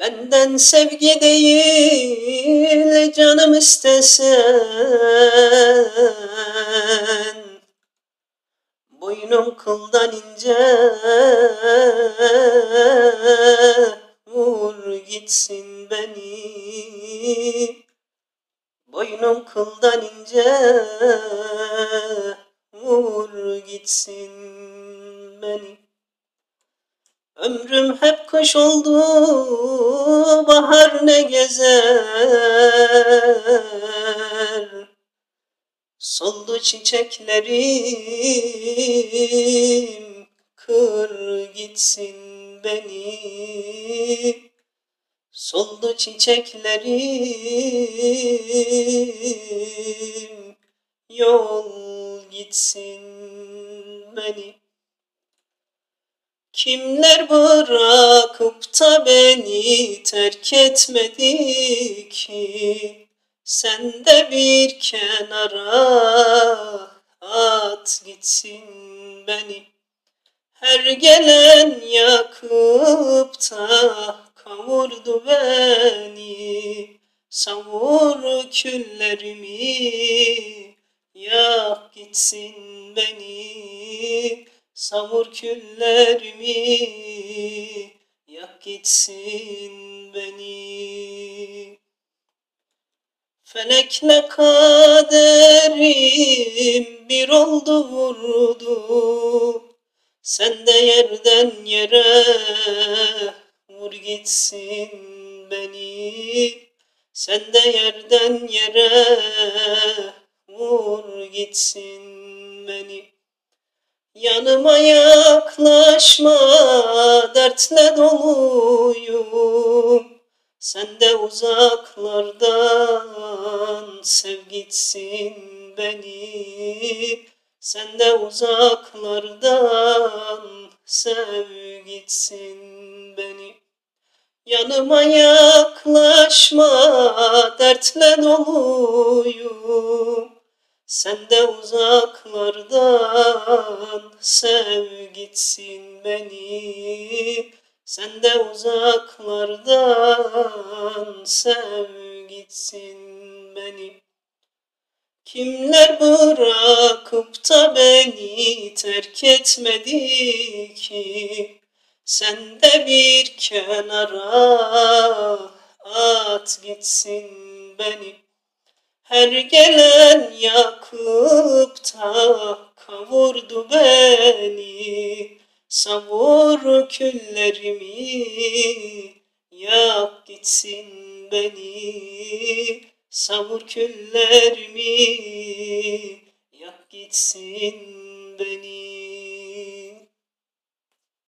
Benden sevgi değil canım istesen. Boynum kıldan ince Vur gitsin beni. Boynum kıldan ince Vur gitsin beni Ömrüm hep kış oldu, bahar ne gezer. Soldu çiçeklerim, kır gitsin beni. Soldu çiçeklerim, yol gitsin beni. Kimler bırakıp da beni terk etmedi ki? Sen de bir kenara at gitsin beni. Her gelen yakıp da kavurdu beni. Savur küllerimi yak gitsin beni Savur küllerimi, yak gitsin beni. Felekle kaderim bir oldu vurdu. Sen de yerden yere vur gitsin beni. Sen de yerden yere vur gitsin beni. Yanıma yaklaşma dertle doluyum. Sen de uzaklardan sev gitsin beni. Sen de uzaklardan sev gitsin beni. Yanıma yaklaşma dertle doluyum sen de uzaklardan sev gitsin beni. Sen de uzaklardan sev gitsin beni. Kimler bırakıp da beni terk etmedi ki? Sen de bir kenara at gitsin beni her gelen yakıp da kavurdu beni. Savur küllerimi yak gitsin beni. Savur küllerimi yak gitsin